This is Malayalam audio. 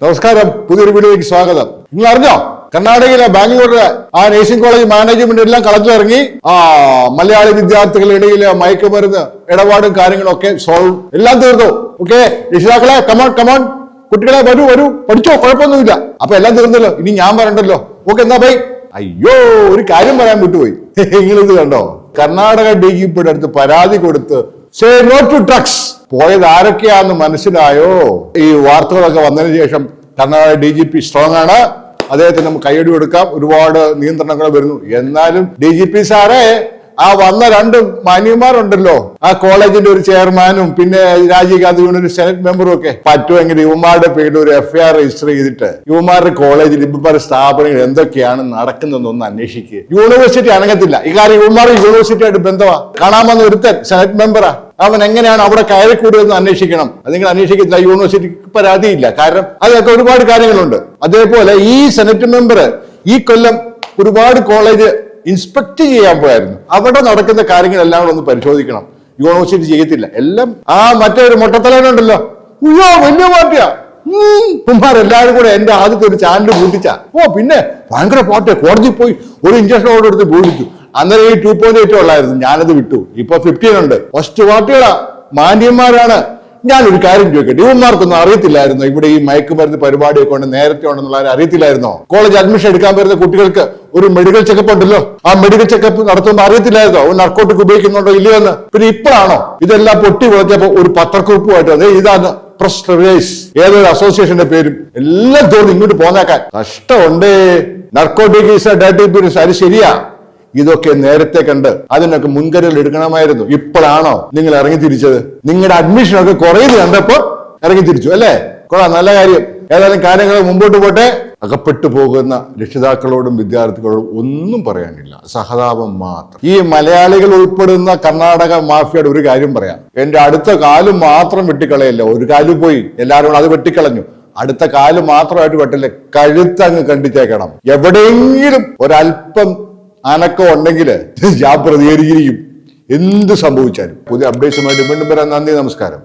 നമസ്കാരം. പുതിയൊരു വീഡിയോയ്ക്ക് സ്വാഗതം. നിങ്ങൾ അറിഞ്ഞോ കർണാടകയിലെ ബാംഗ്ലൂരിലെ ആ നേഴ്സിംഗ് കോളേജ് മാനേജ്മെന്റ് എല്ലാം കളത്തിലിറങ്ങി ആ മലയാളി വിദ്യാർത്ഥികളുടെ ഇടയിൽ മയക്കുമരുന്ന് ഇടപാടും കാര്യങ്ങളും ഒക്കെ സോൾവ് എല്ലാം തീർന്നു. ഓക്കെ രക്ഷിതാക്കളെ കമോൺ കമോൺ കുട്ടികളെ വരൂ വരൂ. പഠിച്ചോ? കുഴപ്പമൊന്നുമില്ല. അപ്പൊ എല്ലാം തീർന്നല്ലോ. ഇനി ഞാൻ പറയണ്ടല്ലോ. ഓക്കെ എന്നാ പോയി അയ്യോ ഒരു കാര്യം പറയാൻ വിട്ടുപോയി. നിങ്ങളിത് കണ്ടോ? കർണാടക ഡി ജി പിയുടെ അടുത്ത് പരാതി കൊടുത്ത് സേ നോ ടു ഡ്രഗ്സ് പോയത് ആരൊക്കെയാന്ന് മനസ്സിലായോ? ഈ വാർത്തകളൊക്കെ വന്നതിന് ശേഷം Karnataka D G P strong ആണ്. അദ്ദേഹത്തിന് നമുക്ക് കൈയടി കൊടുക്കാം. ഒരുപാട് നിയന്ത്രണങ്ങൾ വരുന്നു. എന്നാലും ഡി ജി പി സാറേ ആ വന്ന രണ്ട് മാന്യന്മാരുണ്ടല്ലോ. ആ കോളേജിന്റെ ഒരു ചെയർമാനും പിന്നെ രാജീവ് ഗാന്ധി ഒരു സെനറ്റ് മെമ്പറും ഒക്കെ പറ്റുമെങ്കിൽ യുവമാരുടെ പേരിൽ ഒരു എഫ് എഫ്ഐആർ രജിസ്റ്റർ ചെയ്തിട്ട് യുവമാരുടെ കോളേജിൽ ഇപ്പം സ്ഥാപനങ്ങൾ എന്തൊക്കെയാണ് നടക്കുന്നതെന്നൊന്ന് അന്വേഷിക്കുക യൂണിവേഴ്സിറ്റി അനങ്ങത്തില്ല. ഈ കാര്യം യുവമാർ യൂണിവേഴ്സിറ്റിയായിട്ട് ബന്ധമാ. കാണാമെന്ന് ഒരുത്തൻ സെനറ്റ് മെമ്പറാ. അവൻ എങ്ങനെയാണ് അവിടെ കയറി കൂടിയതെന്ന് അന്വേഷിക്കണം. അത് നിങ്ങൾ അന്വേഷിക്കത്തില്ല. യൂണിവേഴ്സിറ്റിക്ക് പരാതിയില്ല. കാരണം അതൊക്കെ ഒരുപാട് കാര്യങ്ങളുണ്ട്. അതേപോലെ ഈ സെനറ്റ് മെമ്പർ ഈ കൊല്ലം ഒരുപാട് കോളേജ് ഇൻസ്പെക്ട് ചെയ്യാൻ പോയായിരുന്നു. അവിടെ നടക്കുന്ന കാര്യങ്ങളെല്ലാം ഒന്ന് പരിശോധിക്കണം. യൂണിവേഴ്സിറ്റി ചെയ്യത്തില്ല. എല്ലാം ആ മറ്റേ ഒരു മൊട്ടത്തലേനുണ്ടല്ലോ അയ്യോ വലിയ പാർട്ടിയാ. എല്ലാവരും കൂടെ എന്റെ ആദ്യത്തെ ഒരു ചാനൽ പൂട്ടിച്ച. ഓ പിന്നെ ഭയങ്കര പാട്ട് കോടതി പോയി ഒരു ഇഞ്ചക്ഷൻ ഓർഡർ എടുത്ത് പൂട്ടിച്ചു അന്നേരം ഈ ടു പോയിന്റ് എയ്റ്റ് ഉള്ളായിരുന്നു. ഞാനത് വിട്ടു. ഇപ്പൊ ഫിഫ്റ്റീൻ ഉണ്ട്. ഫസ്റ്റ് പാർട്ടികളാ. മാന്യന്മാരാണ്. ഞാനൊരു കാര്യം ചോദിക്കട്ടെ? ഇവന്മാർക്കൊന്നും അറിയത്തില്ലായിരുന്നു? ഇവിടെ ഈ മയക്കുമരുന്ന് പരിപാടിയൊക്കെ ഉണ്ട് നേരത്തെ ഉണ്ടെന്നുള്ള അറിയത്തില്ലായിരുന്നോ? കോളേജ് അഡ്മിഷൻ എടുക്കാൻ വരുന്ന കുട്ടികൾക്ക് ഒരു മെഡിക്കൽ ചെക്കപ്പ് ഉണ്ടല്ലോ. ആ മെഡിക്കൽ ചെക്കപ്പ് നടത്തുമ്പോൾ അറിയത്തില്ലായിരുന്നോ? അവൻ നർക്കോട്ടിക് ഉപയോഗിക്കുന്നുണ്ടോ ഇല്ലയോ എന്ന്? പിന്നെ ഇപ്പോഴാണോ? ഇതെല്ലാം പൊട്ടി വിളച്ചപ്പോ ഒരു പത്രക്കുറിപ്പുമായിട്ട് അതെ ഇതാണ് പ്രസ് ഏതൊരു അസോസിയേഷന്റെ പേരും എല്ലാം തോന്നി ഇങ്ങോട്ട് പോന്നേക്കാൻ. കഷ്ടമുണ്ടേ നർക്കോട്ടിക് ഈസ് ഡേറ്റി അത് ശരിയാ. ഇതൊക്കെ നേരത്തെ കണ്ട് അതിനൊക്കെ മുൻകരുതൽ എടുക്കണമായിരുന്നു. ഇപ്പോഴാണോ നിങ്ങൾ ഇറങ്ങി തിരിച്ചത് നിങ്ങളുടെ അഡ്മിഷൻ ഒക്കെ കുറയുന്നു കണ്ടപ്പോ ഇറങ്ങി തിരിച്ചു അല്ലേ? കൊള്ളാം നല്ല കാര്യം. ഏതായാലും കാര്യങ്ങൾ മുമ്പോട്ട് പോട്ടെ. അകപ്പെട്ടു പോകുന്ന രക്ഷിതാക്കളോടും വിദ്യാർത്ഥികളോടും ഒന്നും പറയാനില്ല. സഹതാപം മാത്രം. ഈ മലയാളികൾ ഉൾപ്പെടുന്ന കർണാടക മാഫിയയുടെ ഒരു കാര്യം പറയാം. എന്റെ അടുത്ത കാലും മാത്രം വെട്ടിക്കളയല്ല? ഒരു കാലും പോയി. എല്ലാവരും അത് വെട്ടിക്കളഞ്ഞു. അടുത്ത കാൽ മാത്രമായിട്ട് വെട്ടില്ല? കഴുത്തങ്ങ് കണ്ടിച്ചേക്കണം എവിടെയെങ്കിലും ഒരല്പം അനക്കം ഉണ്ടെങ്കിൽ ഞാൻ പ്രതികരിക്കും എന്ത് സംഭവിച്ചാലും. പുതിയ അപ്ഡേറ്റ്സുമായിട്ട് വീണ്ടും വരാൻ നന്ദി നമസ്കാരം.